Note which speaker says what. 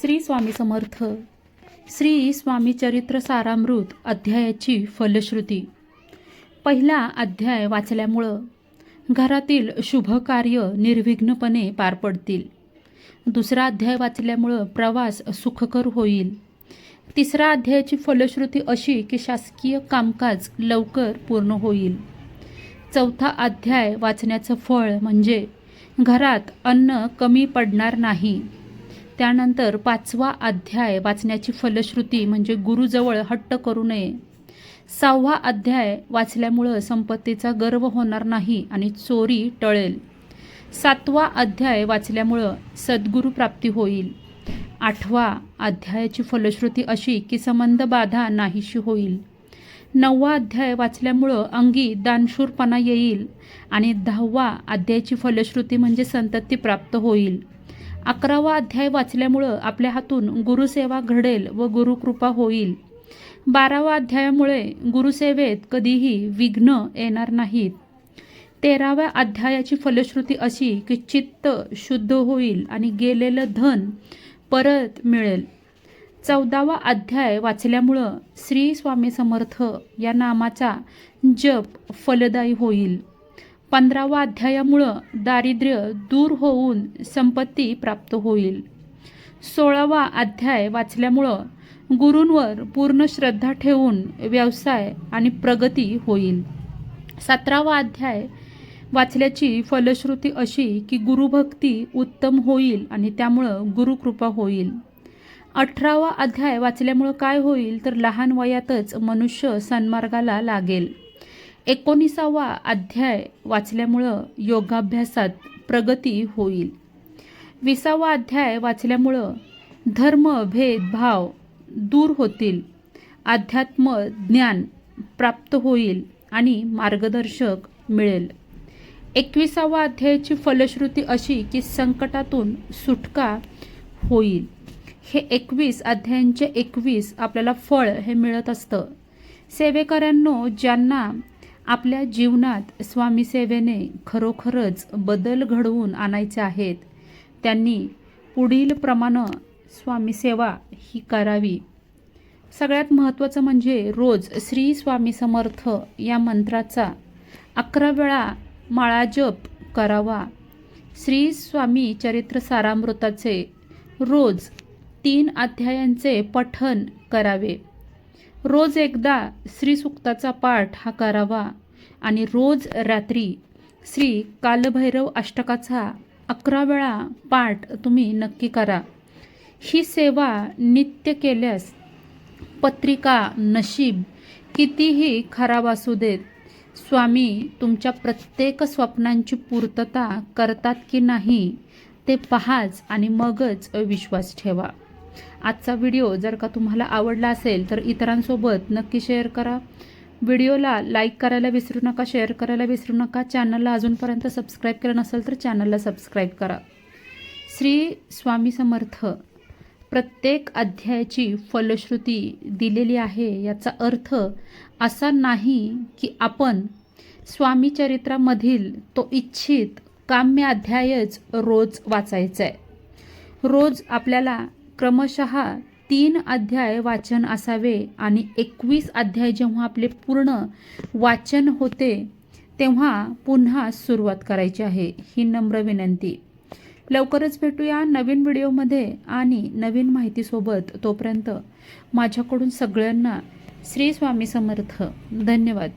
Speaker 1: श्री स्वामी समर्थ. श्री स्वामी चरित्र सारामृत अध्यायाची फलश्रुती. पहिला अध्याय वाचल्यामुळं घरातील शुभ कार्य निर्विघ्नपणे पार पडतील. दुसरा अध्याय वाचल्यामुळं प्रवास सुखकर होईल. तिसरा अध्यायाची फलश्रुती अशी की शासकीय कामकाज लवकर पूर्ण होईल. चौथा अध्याय वाचण्याचं फळ म्हणजे घरात अन्न कमी पडणार नाही. त्यानंतर पाचवा अध्याय वाचण्याची फलश्रुती म्हणजे गुरुजवळ हट्ट करू नये. सहावा अध्याय वाचल्यामुळं संपत्तीचा गर्व होणार नाही आणि चोरी टळेल. सातवा अध्याय वाचल्यामुळं सद्गुरू प्राप्ती होईल. आठवा अध्यायाची फलश्रुती अशी की संबंध बाधा नाहीशी होईल. नववा अध्याय वाचल्यामुळं अंगी दानशूरपणा येईल आणि दहावा अध्यायाची फलश्रुती म्हणजे संतती प्राप्त होईल. अकरावा अध्याय वाचल्यामुळं आपल्या हातून गुरुसेवा घडेल व गुरुकृपा होईल. बारावा अध्यायामुळे गुरुसेवेत कधीही विघ्न येणार नाहीत. तेराव्या अध्यायाची फलश्रुती अशी की चित्त शुद्ध होईल आणि गेलेलं धन परत मिळेल. चौदावा अध्याय वाचल्यामुळं श्री स्वामी समर्थ या नामाचा जप फलदायी होईल. पंधरावा अध्यायामुळं दारिद्र्य दूर होऊन संपत्ती प्राप्त होईल. सोळावा अध्याय वाचल्यामुळं गुरूंवर पूर्ण श्रद्धा ठेवून व्यवसाय आणि प्रगती होईल. सतरावा अध्याय वाचल्याची फलश्रुती अशी की गुरुभक्ती उत्तम होईल आणि त्यामुळं गुरुकृपा होईल. अठरावा अध्याय वाचल्यामुळं काय होईल तर लहान वयातच मनुष्य सन्मार्गाला लागेल. एकोणीसावा अध्याय वाचल्यामुळं योगाभ्यासात प्रगती होईल. विसावा अध्याय वाचल्यामुळं धर्म भेदभाव दूर होतील. अध्यात्म ज्ञान प्राप्त होईल आणि मार्गदर्शक मिळेल. एकविसावा अध्यायाची फलश्रुती अशी की संकटातून सुटका होईल. हे एकवीस अध्यायांचे एकवीस आपल्याला फळ हे मिळत असतं. सेवेकऱ्यांनो ज्यांना आपल्या जीवनात स्वामी सेवेने खरोखरच बदल घडवून आणायचे आहेत. त्यांनी पुढील प्रमाणे स्वामीसेवा ही करावी. सगळ्यात महत्त्वाचं म्हणजे रोज श्री स्वामी समर्थ या मंत्राचा अकरा वेळा माळा जप करावा. श्री स्वामी चरित्र सारामृताचे रोज तीन अध्यायांचे पठन करावे. रोज एकदा श्रीसुक्ताचा पाठ हा करावा आणि रोज रात्री श्री कालभैरव अष्टकाचा अकरा वेळा पाठ तुम्ही नक्की करा. ही सेवा नित्य केल्यास पत्रिका नशीब कितीही खराब असू देत स्वामी तुमच्या प्रत्येक स्वप्नांची पूर्तता करतात की नाही ते पहाच आणि मगच विश्वास ठेवा. आजचा व्हिडिओ जर का तुम्हाला आवडला असेल तर इतरांसोबत नक्की शेअर करा. व्हिडिओला लाईक करायला विसरू नका शेअर करायला विसरू नका. चॅनलला अजूनपर्यंत सबस्क्राईब केलं नसेल तर चॅनलला सबस्क्राईब करा. श्री स्वामी समर्थ प्रत्येक अध्यायाची फलश्रुती दिलेली आहे. याचा अर्थ असा नाही की आपण स्वामी चरित्रामधील तो इच्छित काम्य अध्यायच रोज वाचायचा आहे रोज आपल्याला क्रमशः तीन अध्याय वाचन असावे आणि एकवीस अध्याय जेव्हा आपले पूर्ण वाचन होते तेव्हा पुन्हा सुरुवात करायची आहे. ही नम्र विनंती. लवकरच भेटूया नवीन व्हिडिओमध्ये आणि नवीन माहितीसोबत. तोपर्यंत माझ्याकडून सगळ्यांना श्री स्वामी समर्थ. धन्यवाद.